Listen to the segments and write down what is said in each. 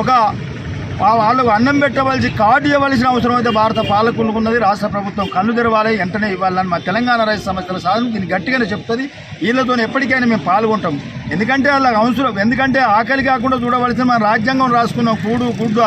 ఒక వాళ్ళకు అన్నం పెట్టవలసి కార్డు ఇవ్వవలసిన అవసరం అయితే భారత పాలకులకు ఉన్నది. రాష్ట్ర ప్రభుత్వం కళ్ళు తెరవాలి వెంటనే ఇవ్వాలని మా తెలంగాణ రైతు సమస్యల సాధన దీన్ని గట్టిగానే చెప్తుంది. వీళ్ళతో ఎప్పటికైనా మేము పాల్గొంటాం. ఎందుకంటే వాళ్ళకి అవసరం ఎందుకంటే ఆకలి కాకుండా చూడవలసిన మన రాజ్యాంగం రాసుకున్నాం కూడు గుడ్డ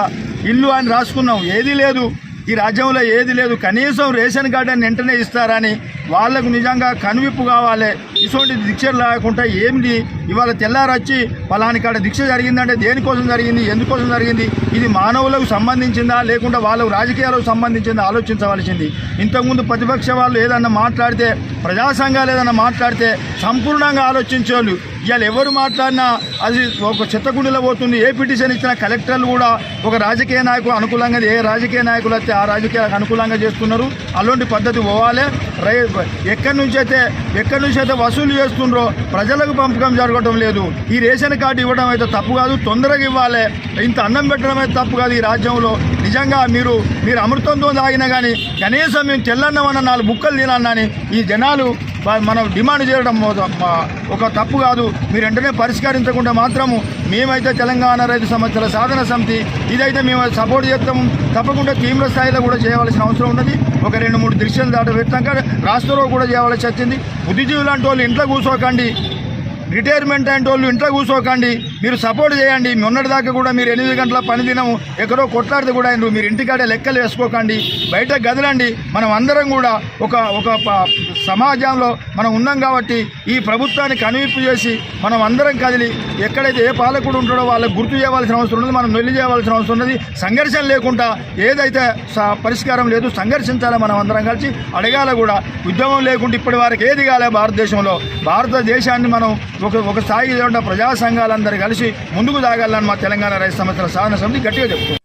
ఇల్లు అని రాసుకున్నాం. ఏదీ లేదు. ఈ రాజ్యంలో ఏది లేదు. కనీసం రేషన్ కార్డు అని వెంటనే ఇస్తారని వాళ్ళకు నిజంగా కనువిప్పు కావాలి. ఇటువంటి దీక్షలు లేకుండా ఏమిటి ఇవాళ తెల్లారొచ్చి పలాని కాడ దీక్ష జరిగిందంటే దేనికోసం జరిగింది? ఎందుకోసం జరిగింది? ఇది మానవులకు సంబంధించిందా? లేకుండా వాళ్ళకు రాజకీయాలకు సంబంధించిందా? ఆలోచించవలసింది. ఇంతకుముందు ప్రతిపక్ష వాళ్ళు ఏదన్నా మాట్లాడితే ప్రజా సంఘాలు ఏదన్నా మాట్లాడితే సంపూర్ణంగా ఆలోచించేవాళ్ళు. ఇవాళ ఎవరు మాట్లాడినా అది ఒక చెత్తకుండీలో పోతుంది. ఏ పిటిషన్ ఇచ్చిన కలెక్టర్లు కూడా ఒక రాజకీయ నాయకులు అనుకూలంగా ఏ రాజకీయ నాయకులు అయితే ఆ రాజకీయాలకు అనుకూలంగా చేస్తున్నారు అలాంటి పద్ధతి పోవాలి. రై ఎక్కడి నుంచి అయితే ఎక్కడి నుంచి అయితే వసూలు చేస్తుండ్రో ప్రజలకు పంపకం జరగటం లేదు. ఈ రేషన్ కార్డు ఇవ్వడం అయితే తప్పు కాదు తొందరగా ఇవ్వాలి. ఇంత అన్నం పెట్టడం అయితే తప్పు కాదు ఈ రాజ్యంలో. నిజంగా మీరు మీరు అమృతంతో తాగినా కానీ కనీసం మేము తెల్లన్నమన్న నాలుగు బుక్కలు తినన్నాని ఈ జనాలు మనం డిమాండ్ చేయడం ఒక తప్పు కాదు. మీరు వెంటనే పరిష్కరించకుండా మాత్రము మేమైతే తెలంగాణ రైతు సమస్యల సాధన సమితి. ఇదైతే మేము సపోర్ట్ చేస్తాము తప్పకుండా తీవ్ర స్థాయిలో కూడా చేయవలసిన అవసరం ఉన్నది. ఒక రెండు మూడు దృశ్యాలు దాట పెట్టాక రాష్ట్రంలో కూడా చేయవలసి వచ్చింది. బుద్ధిజీవులు లాంటి వాళ్ళు ఇంట్లో కూర్చోకండి. రిటైర్మెంట్ అంటే వాళ్ళు ఇంట్లో కూర్చోకండి. మీరు సపోర్ట్ చేయండి. మొన్నటిదాకా కూడా మీరు ఎనిమిది గంటల పని దినం ఎక్కడో కొట్లాడితే కూడా అయినరు మీరు ఇంటికాడే లెక్కలు వేసుకోకండి. బయట గదలండి. మనం అందరం కూడా ఒక ఒక ప- సమాజంలో మనం ఉన్నాం కాబట్టి ఈ ప్రభుత్వాన్ని కనువిప్పు చేసి మనం అందరం కదిలి ఎక్కడైతే ఏ పాలకుడు ఉంటాడో వాళ్ళకి గుర్తు చేయవలసిన అవసరం ఉన్నది మనం నొల్లి చేయవలసిన అవసరం ఉన్నది. సంఘర్షణ లేకుండా ఏదైతే స- పరిష్కారం లేదు సంఘర్షించాలి మనం అందరం కలిసి. అడగాల కూడా ఉద్యమం లేకుండా ఇప్పటి వరకు ఏది కాలే భారతదేశంలో. భారతదేశాన్ని మనం ఒక ఒక స్థాయి లేకుండా ప్రజా సంఘాలందరూ కలిసి ముందుకు సాగాలని మా తెలంగాణ రైతు సమస్యల సాధన సమితి గట్టిగా చెప్తుంది.